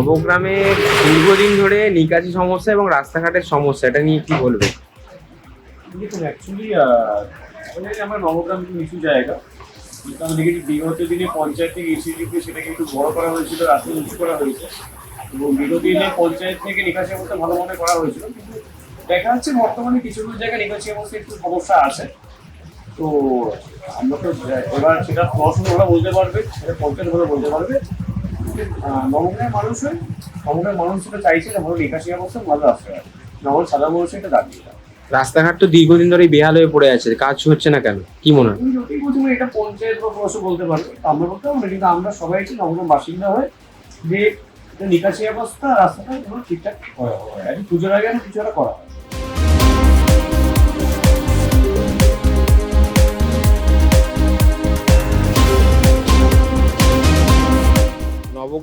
নবগ্রামে দীর্ঘদিন ধরে নিকাশি সমস্যা এবং রাস্তাঘাটের সমস্যা, এটা নিয়ে কি বলবে? দেখুন অ্যাকচুয়ালি আমার নবগ্রাম একটু নিচু জায়গা। কিন্তু আমাদের কিন্তু বিগত দিনে পঞ্চায়েত থেকে ইসিডিপি সেটাকে একটু বড় করা হয়েছিল, রাস্তা উঁচু করা হয়েছে। এবং বিগত দিনে পঞ্চায়েত থেকে নিকাশি অবস্থা ভালো মনে করা হয়েছিল। কিন্তু দেখা যাচ্ছে বর্তমানে কিছু কিছু জায়গায় নিকাশি অবস্থা একটু সমস্যা আছে। তো আমরা তো, এবার সেটা প্রশাসন ভালো বলতে পারবে, সেটা পঞ্চায়েত ভালো বলতে পারবে। নবগ্রামের মানুষ হয়ে নবগ্রামের মানুষ সেটা চাইছে যে ভালো নিকাশি অবস্থা ভালো আসবে নগর সাধারণ মানুষের এটা দাবি রাস্তাঘাট তো দীর্ঘদিন ধরেই বেহাল হয়ে পড়ে আছে কাজ হচ্ছে না কেন? কি মনে হয়? তুমি এটা পঞ্চায়েত বা প্রশাসন বলতে পারবে আমরা বলতে পারব কিন্তু আমরা সবাই কি নবগ্রাম বাসিন্দা হয়ে যে নিকাশি অবস্থা রাস্তাটা ঠিকঠাক হয় আর পুজোর আগে কিছু একটা করা হয়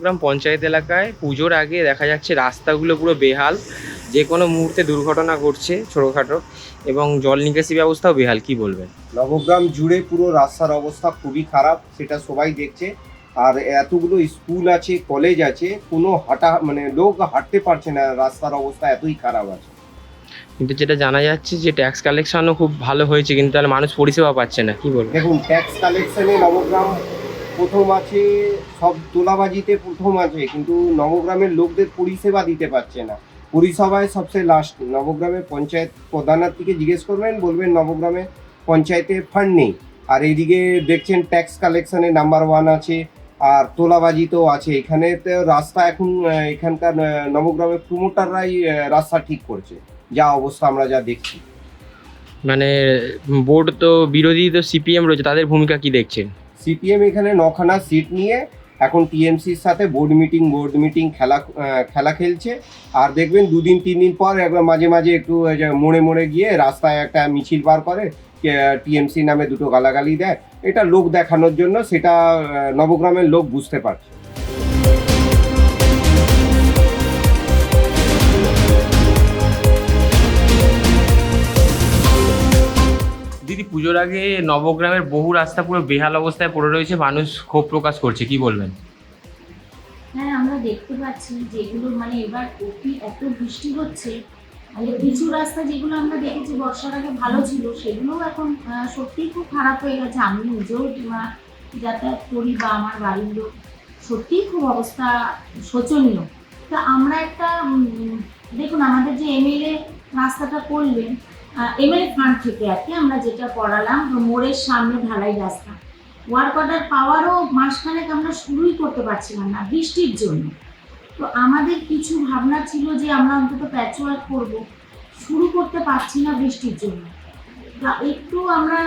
নবগ্রাম পঞ্চায়েত এলাকায় পুজোর আগে দেখা যাচ্ছে রাস্তাগুলো পুরো বেহাল। যে কোনো মুহূর্তে দুর্ঘটনা ঘটছে ছোটোখাটো এবং জল নিকাশি ব্যবস্থাও বেহাল কি বলবেন? নবগ্রাম জুড়ে পুরো রাস্তার অবস্থা খুবই খারাপ সেটা সবাই দেখছে। আর এতগুলো স্কুল আছে কলেজ আছে কোনো হাঁটা মানে লোক হাঁটতে পারছে না রাস্তার অবস্থা এতই খারাপ আছে। কিন্তু যেটা জানা যাচ্ছে যে ট্যাক্স কালেকশনও খুব ভালো হয়েছে কিন্তু তাহলে মানুষ পরিষেবা পাচ্ছে না কি বলব দেখুন ট্যাক্স কালেকশনে নবগ্রাম প্রথম আছে, সব তোলাবাজিতে প্রথম আছে, কিন্তু নবগ্রামের লোকদের পরিষেবা দিতে পারছে না। পরিষেবায় সবচেয়ে লাস্ট নবগ্রামের পঞ্চায়েত প্রধানের থেকে জিজ্ঞেস করবেন, বলবেন নবগ্রামে পঞ্চায়েতে ফান্ড নেই। আর এইদিকে দেখছেন ট্যাক্স কালেকশনে নাম্বার ওয়ান আছে, আর তোলাবাজি তো আছে। এখানে তো রাস্তা এখন এখানকার নবগ্রামের প্রমোটাররাই রাস্তা ঠিক করছে। যা অবস্থা আমরা যা দেখছি। মানে বোর্ড তো বিরোধী তো সিপিএম রয়েছে, তাদের ভূমিকা কি দেখছেন? সিপিএম এখানে নখানা সিট নিয়ে এখন টিএমসির সাথে বোর্ড মিটিং বোর্ড মিটিং খেলা খেলা খেলছে। আর দেখবেন দুদিন তিন দিন পর একবার মাঝে মাঝে একটু মোড়ে মোড়ে গিয়ে রাস্তায় একটা মিছিল বার করে টিএমসি নামে দুটো গালাগালি দেয়। এটা লোক দেখানোর জন্য, সেটা নবগ্রামের লোক বুঝতে পারছে। পুজোর আগে নবগ্রামের বহু রাস্তা পুরো বেহাল অবস্থায় পড়ে রয়েছে, মানুষ ক্ষোভ প্রকাশ করছে, কি বলবেন? হ্যাঁ আমরা দেখতে পাচ্ছি যেগুলো মানে এবার অতি এত বৃষ্টি হচ্ছে মানে কিছু রাস্তা যেগুলো আমরা দেখেছি বর্ষার আগে ভালো ছিল, সেগুলোও এখন সত্যিই খুব খারাপ হয়ে গেছে। আমি নিজেও যাতায়াত করি বা আমার বাড়ির লোক, সত্যিই খুব অবস্থা শোচনীয়। তা আমরা একটা দেখুন, আমাদের যে এমএলএ রাস্তাটা করলেন এমএলএ ফান্ড থেকে আর কি আমরা যেটা পড়ালাম মোড়ের সামনে ঢালাই রাস্তা। ওয়ার্ক অর্ডার পাওয়ারও মাসখানেক আমরা শুরুই করতে পারছিলাম না বৃষ্টির জন্য। তো আমাদের কিছু ভাবনা ছিল যে আমরা অন্তত প্যাচ ওয়ার্ক করব। শুরু করতে পারছি না বৃষ্টির জন্য। তা একটু আমরা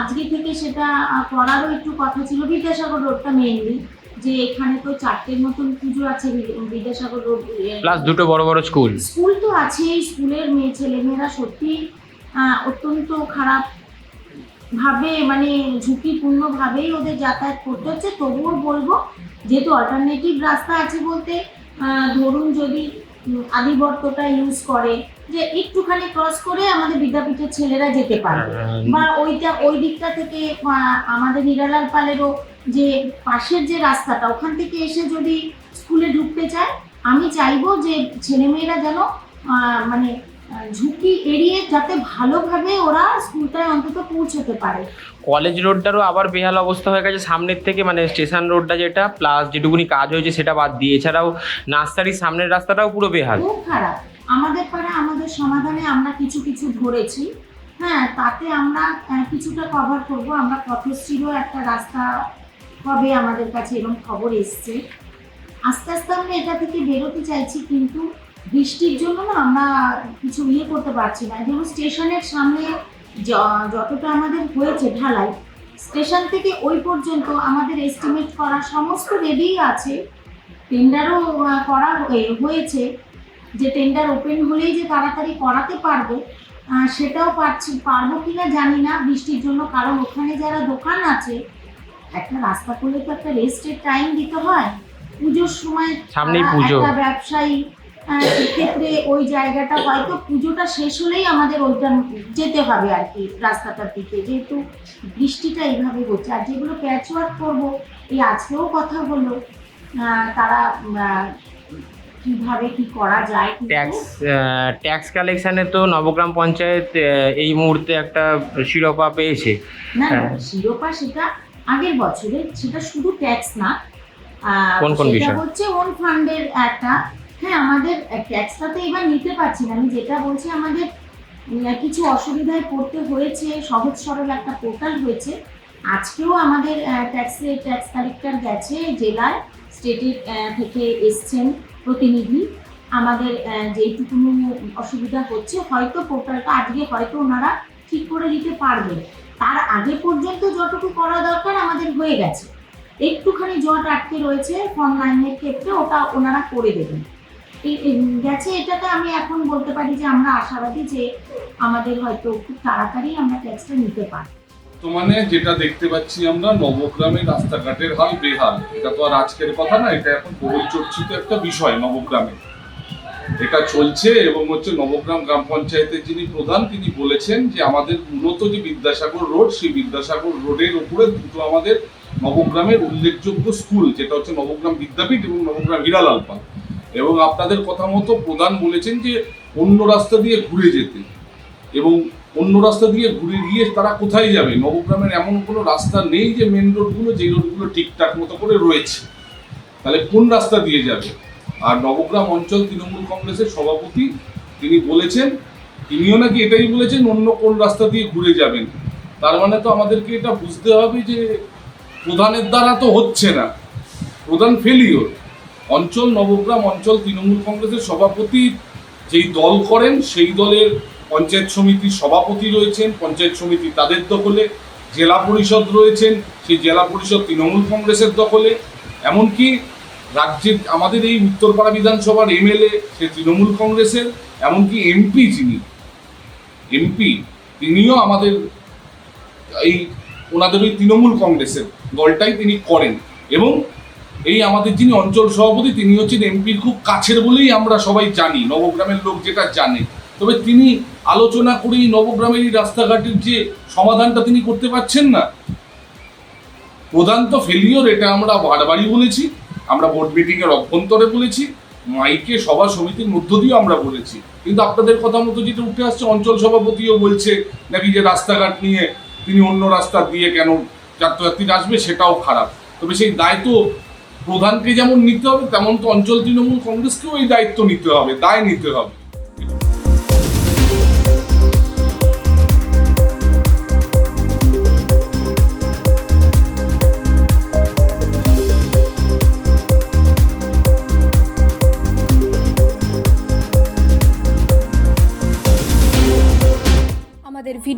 আজকে থেকে সেটা করারও একটু কথা ছিল। বিদ্যাসাগর রোডটা মেইনলি যে এখানে তো চারটের মতন পুজো আছে বিদ্যাসাগর রোড প্লাস দুটো বড় বড় স্কুল স্কুল তো আছেই স্কুলের মেয়ে ছেলেমেয়েরা সত্যি অত্যন্ত খারাপ ভাবে মানে ঝুঁকিপূর্ণ ভাবেই ওদের যাতায়াত করতে হচ্ছে। তবুও বলব যেহেতু অল্টারনেটিভ রাস্তা আছে বলতে ধরুন যদি আদিবর্তটা ইউজ করে যে একটুখানি ক্রস করে আমাদের বিদ্যাপীঠের ছেলেরা যেতে পারে বা ওইটা ওই দিকটা থেকে আমাদের হিরালাল পালেরও যে পাশের যে রাস্তাটা ওখান থেকে এসে যদি স্কুলে ঢুকতে চায় আমি চাইব যে ছেলেমেয়েরা যেন মানে ঝুঁকি এড়িয়ে যাতে ভালোভাবে ওরা স্কুলটায় অন্তত পৌঁছতে পারে। কলেজ রোডটারও আবার বেহাল অবস্থা হয়ে গেছে। সামনের থেকে মানে স্টেশন রোডটা যেটা প্লাস যেটুকুনি কাজ হয়েছে সেটা বাদ দিয়ে। এছাড়াও নার্সারির সামনের রাস্তাটাও পুরো বেহাল। খুব খারাপ। আমাদের পাড়া আমাদের সমাধানে আমরা কিছু কিছু ধরেছি। হ্যাঁ তাতে আমরা কিছুটা কভার করব। আমরা পথশ্রীরও একটা রাস্তা হবে আমাদের কাছে এরকম খবর এসছে। আস্তে আস্তে আমরা এটা থেকে বেরোতে চাইছি, কিন্তু বৃষ্টির জন্য না আমরা কিছু ইয়ে করতে পারছি না। যেমন স্টেশনের সামনে যতটা আমাদের হয়েছে ঢালাই, স্টেশন থেকে ওই পর্যন্ত আমাদের এস্টিমেট করা সমস্ত রেডি আছে। টেন্ডারও করা হয়ে- হয়েছে। যে টেন্ডার ওপেন হলেই যে তাড়াতাড়ি করাতে পারব সেটাও পারছি, পারব কিনা জানি না বৃষ্টির জন্য, কারণ ওখানে যারা দোকান আছে একটা রাস্তা করলে তো একটা রেস্টের টাইম দিতে হয় পুজোর সময় সামনেই তারা পুজো। একটা ব্যবসায়ী সেক্ষেত্রে ওই জায়গাটা হয়তো পুজোটা শেষ হলেই আমাদের ওইটা যেতে হবে আর কি রাস্তাটার দিকে যেহেতু বৃষ্টিটা এইভাবে হচ্ছে আর যেগুলো প্যাচ ওয়ার্ক করব এই আজকেও কথা হলো তারা কীভাবে কি করা যায় ট্যাক্স ট্যাক্স কালেকশানে তো নবগ্রাম পঞ্চায়েত এই মুহূর্তে একটা শিরোপা পেয়েছে না না হ্যাঁ। শিরোপা সেটা আগের বছরে সেটা শুধু ট্যাক্স না আহ, কোন কোন সেটা বিষয়? হচ্ছে ওন ফান্ডের একটা হ্যাঁ আমাদের ট্যাক্সটা তো এবার নিতে পারছি না। আমি যেটা বলছি আমাদের কিছু অসুবিধায় পড়তে হয়েছে সহজ সরল একটা পোর্টাল হয়েছে। আজকেও আমাদের ট্যাক্সে ট্যাক্স কালেক্টর গেছে জেলায় স্টেটের থেকে এসছেন প্রতিনিধি। আমাদের আহ, যেইটুকুনো অসুবিধা হচ্ছে হয়তো পোর্টালটা আজকে হয়তো ওনারা ঠিক করে দিতে পারবেন। তার আগে পর্যন্ত যতটুকু করা দরকার আমাদের হয়ে গেছে। একটুখানি জট আটকে রয়েছে, ফর্ম লাইনের ক্ষেত্রে ওটা ওনারা করে দেবেন। গেছে এটাতে আমি এখন বলতে পারি যে আমরা আশাবাদী যে আমাদের হয়তো খুব তাড়াতাড়ি আমরা ট্যাক্সটা নিতে পারি বর্তমানে যেটা দেখতে পাচ্ছি আমরা নবগ্রামের রাস্তাঘাটের হাল বেহাল। এটা তো আর আজকের কথা না, এটা এখন বহুল চর্চিত একটা বিষয় নবগ্রামে। এটা চলছে এবং হচ্ছে নবগ্রাম গ্রাম পঞ্চায়েতের যিনি প্রধান, তিনি বলেছেন যে আমাদের মূলত যে বিদ্যাসাগর রোড, সেই বিদ্যাসাগর রোডের উপরে দুটো আমাদের নবগ্রামের উল্লেখযোগ্য স্কুল, যেটা হচ্ছে নবগ্রাম বিদ্যাপীঠ এবং নবগ্রাম হীরালাল এবং আপনাদের কথা মতো প্রধান বলেছেন যে অন্য রাস্তা দিয়ে ঘুরে যেতে। এবং অন্য রাস্তা দিয়ে ঘুরে গিয়ে তারা কোথায় যাবে? নবগ্রামের এমন কোনো রাস্তা নেই যে মেন রোডগুলো যে রোডগুলো ঠিকঠাক মতো করে রয়েছে। তাহলে কোন রাস্তা দিয়ে যাবে? আর নবগ্রাম অঞ্চল তৃণমূল কংগ্রেসের সভাপতি তিনি বলেছেন, তিনিও নাকি এটাই বলেছেন, অন্য কোন রাস্তা দিয়ে ঘুরে যাবেন। তার মানে তো আমাদেরকে এটা বুঝতে হবে যে প্রধানের দ্বারা তো হচ্ছে না। প্রধান ফেলিওর অঞ্চল নবগ্রাম, অঞ্চল তৃণমূল কংগ্রেসের সভাপতি যেই দল করেন, সেই দলের পঞ্চায়েত সমিতির সভাপতি রয়েছেন, পঞ্চায়েত সমিতি তাদের দখলে, জেলা পরিষদ রয়েছেন, সেই জেলা পরিষদ তৃণমূল কংগ্রেসের দখলে। এমনকি রাজ্যের, আমাদের এই উত্তরপাড়া বিধানসভার এমএলএ সে তৃণমূল কংগ্রেসের, এমনকি এমপি যিনি, এমপি, তিনিও আমাদের এই, ওনাদের ওই তৃণমূল কংগ্রেসের, দলটাই তিনি করেন। এবং এই আমাদের যিনি অঞ্চল সভাপতি, তিনি হচ্ছেন এমপির খুব কাছের বলেই আমরা সবাই জানি, নবগ্রামের লোক যেটা জানে। তবে তিনি আলোচনা করেই নবগ্রামের এই রাস্তাঘাটের যে সমাধানটা তিনি করতে পারছেন না, প্রধান তো ফেলিওর এটা আমরা বারবারই বলেছি। আমরা বোর্ড মিটিংয়ের অভ্যন্তরে বলেছি মাইকে সভা সমিতির মধ্য দিয়েও আমরা বলেছি। কিন্তু আপনাদের কথা মতো যেটা উঠে আসছে, অঞ্চল সভাপতিও বলছে নাকি যে রাস্তাঘাট নিয়ে তিনি অন্য রাস্তা দিয়ে কেন যাত্রযাত্রীরা আসবে সেটাও খারাপ। তবে সেই দায়িত্ব প্রধানকে যেমন নিতে হবে, তেমন তো অঞ্চল তৃণমূল কংগ্রেসকেও এই দায়িত্ব নিতে হবে, দায় নিতে হবে।